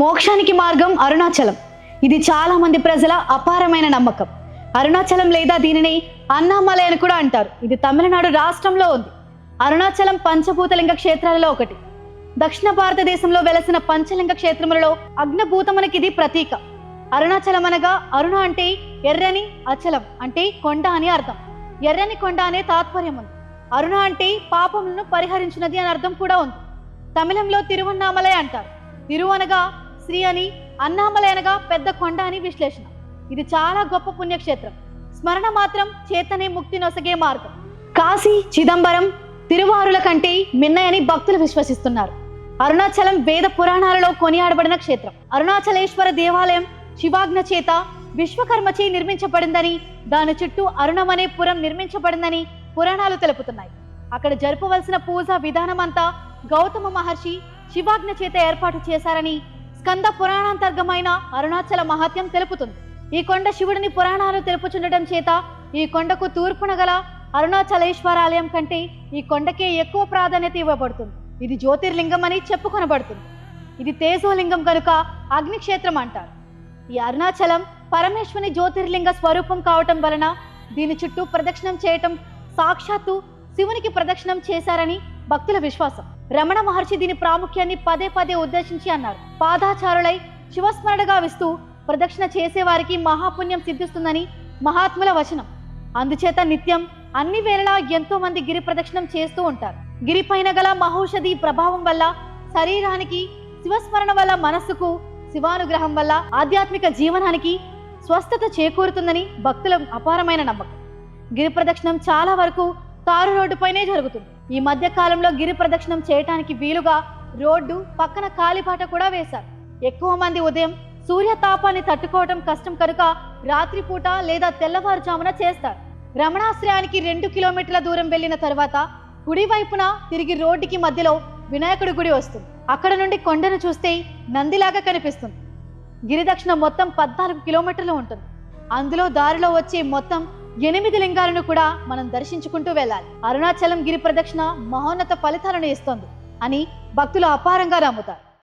మోక్షానికి మార్గం అరుణాచలం. ఇది చాలా మంది ప్రజల అపారమైన నమ్మకం. అరుణాచలం లేదా దీనిని అన్నామలై అని కూడా అంటారు. ఇది తమిళనాడు రాష్ట్రంలో ఉంది. అరుణాచలం పంచభూతలింగ క్షేత్రాలలో ఒకటి. దక్షిణ భారతదేశంలో వెలసిన పంచలింగ క్షేత్రములలో అగ్నభూతమునకి ఇది ప్రతీక. అరుణాచలం అనగా అరుణ అంటే ఎర్రని అచలం అంటే కొండ అని అర్థం. ఎర్రని కొండ అనే తాత్పర్యం ఉంది. అరుణ అంటే పాపములను పరిహరించినది అని అర్థం కూడా ఉంది. తమిళంలో తిరువన్నామలై అంటారు. తిరు అనగా శ్రీ అని అన్నామలైనగా పెద్ద కొండ అని విశ్లేషణ. ఇది చాలా గొప్ప పుణ్యక్షేత్రం. స్మరణ మాత్రం చేతనే ముక్తి నొసగే మార్గం. కాశీ చిదంబరం తిరువారుల కంటే మిన్నయని భక్తులు విశ్వసిస్తున్నారు. అరుణాచలం వేద పురాణాలలో కొనియాడబడిన క్షేత్రం. అరుణాచలేశ్వర దేవాలయం శివాజ్ఞ చేత విశ్వకర్మచే నిర్మించబడిందని దాని చుట్టూ అరుణమనే పురం నిర్మించబడిందని పురాణాలు తెలుపుతున్నాయి. అక్కడ జరపవలసిన పూజ విధానమంతా గౌతమ మహర్షి శివాజ్ఞ చేత ఏర్పాటు చేశారని స్కంద పురాణాంతర్గమైన అరుణాచల మహాత్యం తెలుపుతుంది. ఈ కొండ శివుడిని పురాణాలు తెలుపుచుండటం చేత ఈ కొండకు తూర్పున గల అరుణాచలేశ్వరాలయం కంటే ఈ కొండకే ఎక్కువ ప్రాధాన్యత ఇవ్వబడుతుంది. ఇది జ్యోతిర్లింగం అని చెప్పుకొనబడుతుంది. ఇది తేజోలింగం కనుక అగ్నిక్షేత్రం అంటారు. ఈ అరుణాచలం పరమేశ్వరుని జ్యోతిర్లింగ స్వరూపం కావటం వలన దీని చుట్టూ ప్రదక్షిణం చేయటం సాక్షాత్తు శివునికి ప్రదక్షిణం చేశారని భక్తుల విశ్వాసం. రమణ మహర్షి దీని ప్రాముఖ్యాన్ని పదే పదే ఉద్దేశించి అన్నారు. పాదాచారులై శివస్మరణ గావిస్తూ ప్రదక్షిణ చేసేవారికి మహాపుణ్యం సిద్ధిస్తుందని మహాత్ముల వచనం. అందుచేత నిత్యం అన్ని వేళలా ఎంతో మంది గిరి ప్రదక్షిణం చేస్తూ ఉంటారు. గిరిపైన గల మహౌషధి ప్రభావం వల్ల శరీరానికి శివస్మరణ వల్ల మనస్సుకు శివానుగ్రహం వల్ల ఆధ్యాత్మిక జీవనానికి స్వస్థత చేకూరుతుందని భక్తుల అపారమైన నమ్మకం. గిరి ప్రదక్షిణం చాలా వరకు తారు రోడ్డుపైనే జరుగుతుంది. ఈ మధ్య కాలంలో గిరి ప్రదక్షిణం చేయటానికి వీలుగా రోడ్డు పక్కన కాలిబాట కూడా వేశారు. ఎక్కువ మంది ఉదయం సూర్యతాపాన్ని తట్టుకోవటం కష్టం కనుక రాత్రిపూట లేదా తెల్లవారుజామున చేస్తారు. రమణాశ్రయానికి రెండు కిలోమీటర్ల దూరం వెళ్ళిన తర్వాత కుడి వైపున తిరిగి రోడ్డుకి మధ్యలో వినాయకుడి గుడి వస్తుంది. అక్కడ నుండి కొండను చూస్తే నందిలాగా కనిపిస్తుంది. గిరిదక్షిణ మొత్తం పద్నాలుగు కిలోమీటర్లు ఉంటుంది. అందులో దారిలో వచ్చే మొత్తం ఎనిమిది లింగాలను కూడా మనం దర్శించుకుంటూ వెళ్ళాలి. అరుణాచలం గిరి ప్రదక్షిణ మహోన్నత ఫలితాలను ఇస్తుంది అని భక్తులు అపారంగా నమ్ముతారు.